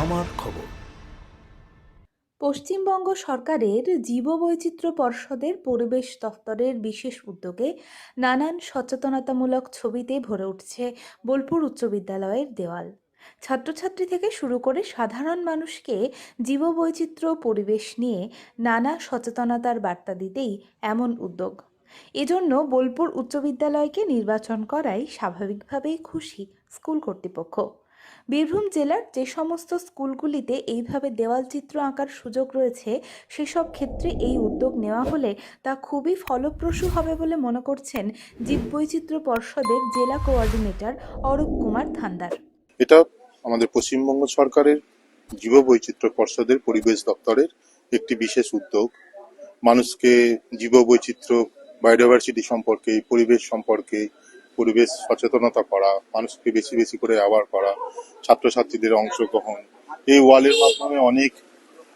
আমার খবর। পশ্চিমবঙ্গ সরকারের জীববৈচিত্র্য পর্ষদের পরিবেশ দফতরের বিশেষ উদ্যোগে নানান সচেতনতামূলক ছবিতে ভরে উঠছে বোলপুর উচ্চ বিদ্যালয়ের দেওয়াল। ছাত্রছাত্রী থেকে শুরু করে সাধারণ মানুষকে জীববৈচিত্র্য পরিবেশ নিয়ে নানা সচেতনতার বার্তা দিতেই এমন উদ্যোগ। এজন্য বোলপুর উচ্চ বিদ্যালয়কে নির্বাচন করায় স্বাভাবিকভাবেই খুশি স্কুল কর্তৃপক্ষ। বীরভূম জেলার যে সমস্ত স্কুলগুলিতে এইভাবে দেওয়ালচিত্র আঁকার সুযোগ রয়েছে, সেসব ক্ষেত্রে এই উদ্যোগ নেওয়া হলে তা খুবই ফলপ্রসূ হবে বলে মনে করছেন জীববৈচিত্র্য পর্ষদের জেলা কোঅর্ডিনেটর অরূপ কুমার ধান্দার এটা আমাদের পশ্চিমবঙ্গ সরকারের জীববৈচিত্র্য পর্ষদের পরিবেশ দপ্তরের একটি বিশেষ উদ্যোগ। মানুষকে জীববৈচিত্র্য, বায়োডাইভার্সিটি সম্পর্কে, পরিবেশ সম্পর্কে পরিবেশ সচেতনতা করা, মানুষকে বেশি বেশি করে অ্যাওয়ার করা, ছাত্রছাত্রীদের অংশগ্রহণ। এই ওয়ালের মাধ্যমে অনেক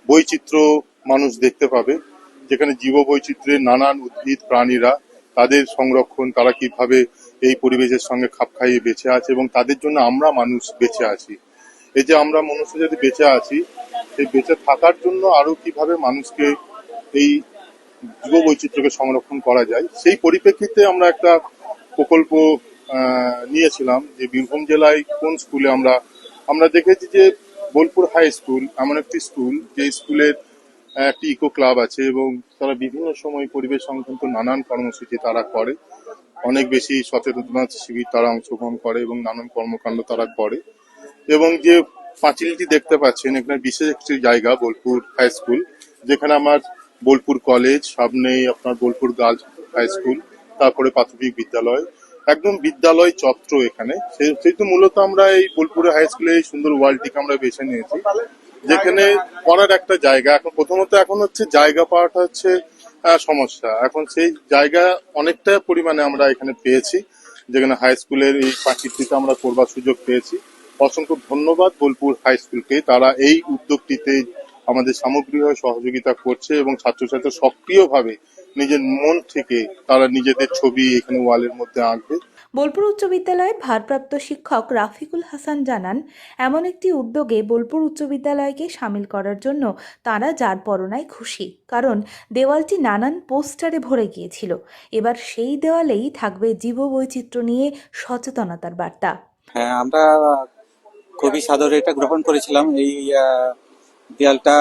বৈচিত্র্য মানুষ দেখতে পাবে, যেখানে জীববৈচিত্র্যের নানান উদ্ভিদ প্রাণীরা তাদের সংরক্ষণ, তারা কীভাবে এই পরিবেশের সঙ্গে খাপ খাইয়ে বেঁচে আছে এবং তাদের জন্য আমরা মানুষ বেঁচে আছি। এই যে আমরা মনুষ্য যদি বেঁচে আছি, সেই বেঁচে থাকার জন্য আরও কীভাবে মানুষকে এই জীববৈচিত্র্যকে সংরক্ষণ করা যায়, সেই পরিপ্রেক্ষিতে আমরা একটা প্রকল্প নিয়েছিলাম যে বীরভূম জেলায় কোন স্কুলে আমরা আমরা দেখেছি যে বোলপুর হাই স্কুল এমন একটি স্কুল যে স্কুলের একটি ইকো ক্লাব আছে এবং তারা বিভিন্ন সময় পরিবেশ সংক্রান্ত নানান কর্মসূচি তারা করে। অনেক বেশি সচেতনতা শিবির তারা অংশগ্রহণ করে এবং নানান কর্মকাণ্ড তারা করে। এবং যে পাঁচিলটি দেখতে পাচ্ছেন, এখানে বিশেষ একটি জায়গা, বোলপুর হাই স্কুল, যেখানে আমার বোলপুর কলেজ, সামনেই আপনার বোলপুর গার্লস হাই স্কুল। তারপরে প্রাথমিক বিদ্যালয়, একদম বিদ্যালয় চত্র এখানে। সেহেতু মূলত আমরা এই বোলপুরে হাই স্কুলে এই সুন্দর ওয়ার্ল্ডটিকে আমরা বেছে নিয়েছি, যেখানে করার একটা জায়গা। এখন প্রথমত এখন হচ্ছে জায়গা পাওয়াটা হচ্ছে সমস্যা। এখন সেই জায়গা অনেকটা পরিমাণে আমরা এখানে পেয়েছি, যেখানে হাই স্কুলের এই প্রাকৃতিক আমরা করবার সুযোগ পেয়েছি। অসংখ্য ধন্যবাদ বোলপুর হাই স্কুলকে তারা এই উদ্যোগটিতে আমাদের সামগ্রিকভাবে সহযোগিতা করছে এবং ছাত্রছাত্রী সক্রিয়ভাবে নিজের মন থেকে তারা নিজেদের ছবি এখানে ওয়ালের মধ্যে আঁকবে। বোলপুর উচ্চ বিদ্যালয়ের ভারপ্রাপ্ত শিক্ষক রাফিকুল হাসান জানান এমন একটি উদ্যোগে বোলপুর উচ্চ বিদ্যালয়কে সামিল করার জন্য তারা যার পরনায় খুশি কারণ দেওয়ালটি নানান পোস্টারে ভরে গিয়েছিল। এবার সেই দেওয়ালেই থাকবে জীববৈচিত্র্য নিয়ে সচেতনতার বার্তা। হ্যাঁ আমরা খুবই সাদরে এটা গ্রহণ করেছিলাম। এই আহ, দেয়ালটা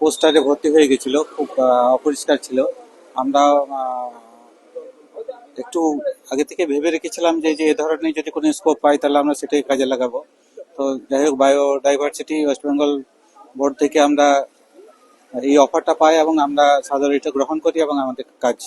পোস্টারে ভর্তি হয়ে গেছিল খুব আহ, অপরিষ্কার ছিল। আমরা একটু আগে থেকে ভেবে রেখেছিলাম যে যে এ ধরনের যদি কোনো স্কোপ পাই, তাহলে আমরা সেটাই কাজে লাগাবো। তো যাই হোক বায়োডাইভার্সিটি ওয়েস্ট বেঙ্গল বোর্ড থেকে আমরা এই অফারটা পাই এবং আমরা সাদরে এটা গ্রহণ করি এবং আমাদের কাজ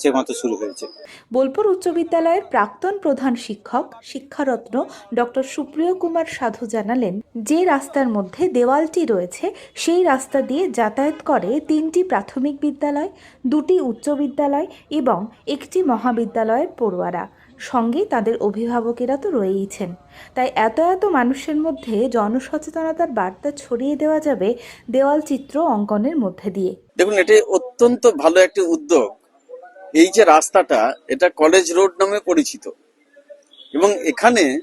সে মতো শুরু হয়েছে। বোলপুর উচ্চ বিদ্যালয়ের প্রাক্তন প্রধান শিক্ষক, শিক্ষারত্ন ডক্টর সুপ্রিয় কুমার সাধু জানালেন, যে রাস্তার মধ্যে দেওয়ালটি রয়েছে, সেই রাস্তা দিয়ে যাতায়াত করে তিনটি প্রাথমিক বিদ্যালয়, দুটি উচ্চ বিদ্যালয় এবং একটি মহাবিদ্যালয়ের পড়ুয়ারা। সঙ্গে তাদের অভিভাবকেরা তো রয়েইছেন। তাই এত এত মানুষের মধ্যে জনসচেতনতার বার্তা ছড়িয়ে দেওয়া যাবে দেওয়াল চিত্র অঙ্কনের মধ্যে দিয়ে। দেখুন, এটি অত্যন্ত ভালো একটি উদ্যোগ। এই যে রাস্তাটা, এটা কলেজ রোড নামে পরিচিত। এবং এখানে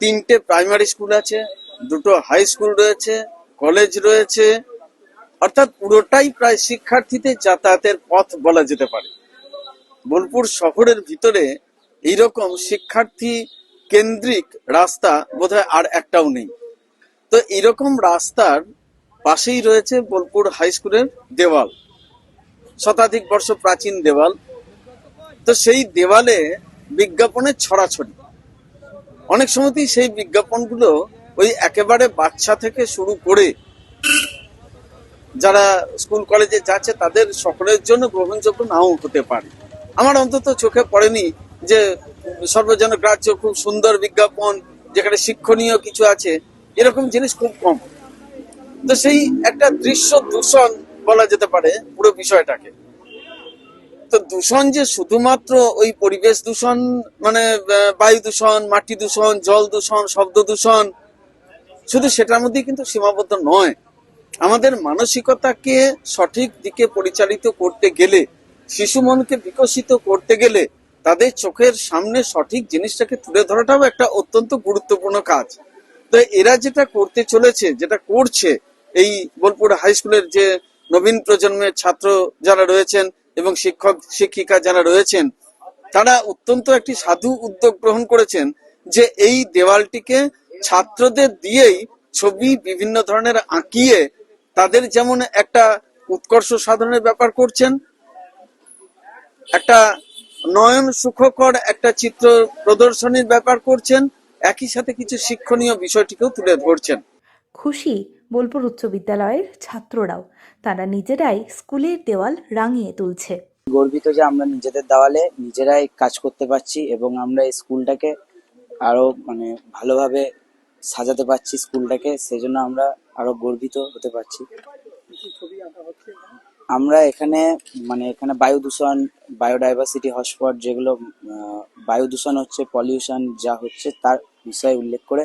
তিনটে প্রাইমারি স্কুল আছে, দুটো হাই স্কুল রয়েছে, কলেজ রয়েছে, অর্থাৎ পুরোটাই প্রায় শিক্ষার্থীদের যাতায়াতের পথ বলা যেতে পারে। বোলপুর শহরের ভিতরে এইরকম শিক্ষার্থী কেন্দ্রিক রাস্তা বোধহয় আর একটাও নেই। তো এরকম রাস্তার পাশেই রয়েছে বোলপুর হাই স্কুলের দেওয়াল, শতাধিক বর্ষ প্রাচীন দেওয়াল। তো সেই দেওয়ালে বিজ্ঞাপনের ছড়াছড়ি। অনেক সময়তেই সেই বিজ্ঞাপনগুলো ওই একেবারে বাচ্চা থেকে শুরু করে যারা স্কুল কলেজে যাচ্ছে তাদের সকলের জন্য গ্রহণযোগ্য নাও হতে পারে। আমার অন্তত চোখে পড়েনি যে সর্বজনগ্রাহ্য খুব সুন্দর বিজ্ঞাপন, যেখানে শিক্ষণীয় কিছু আছে, এরকম জিনিস খুব কম। তো সেই একটা দৃশ্য দূষণ বলা যেতে পারে পুরো বিষয়টাকে। তো দূষণ যে শুধুমাত্র ওই পরিবেশ দূষণ মানে বায়ু দূষণ, মাটি দূষণ, জল দূষণ, শব্দ দূষণ, শুধু সেটার মধ্যেই কিন্তু সীমাবদ্ধ নয়। আমাদের মানসিকতাকে সঠিক দিকে পরিচালিত করতে গেলে শিশু মনকে বিকশিত করতে গেলে তাদের চোখের সামনে সঠিক জিনিসটাকে তুলে ধরাটাও একটা অত্যন্ত গুরুত্বপূর্ণ কাজ। তো এরা যেটা করতে চলেছে, যেটা করছে, এই বোলপুর হাই স্কুলের যে নবীন প্রজন্মের ছাত্র যারা রয়েছেন এবং শিক্ষক, শিক্ষিকা যারা রয়েছেন, তারা অত্যন্ত একটি সাধু উদ্যোগ গ্রহণ করেছেন যে এই দেওয়ালটিকে ছাত্রদের দিয়েই ছবি বিভিন্ন ধরনের আঁকিয়ে তাদের যেমন একটা উৎকর্ষ সাধনের ব্যাপার করছেন একটা নয়ন সুখকর একটা চিত্র প্রদর্শনীর ব্যাপার করছেন একই সাথে কিছু শিক্ষণীয় বিষয়টিকেও তুলে ধরছেন। খুশি বোলপুর উচ্চ বিদ্যালয়ের ছাত্ররাও তারা নিজেরাই স্কুলের দেওয়াল রাঙিয়ে তুলছে। গর্বিত যে আমরা নিজেদের দেওয়ালে নিজেরাই কাজ করতে পারছি এবং আমরা এই স্কুলটাকে আরও মানে ভালোভাবে সাজাতে পারছি স্কুলটাকে সেজন্য আমরা আরও গর্বিত হতে পারছি। আমরা এখানে মানে এখানে বায়ু দূষণ বায়োডাইভার্সিটি, হটস্পট যেগুলো বায়ু দূষণ হচ্ছে, পলিউশন যা হচ্ছে তার বিষয়ে উল্লেখ করে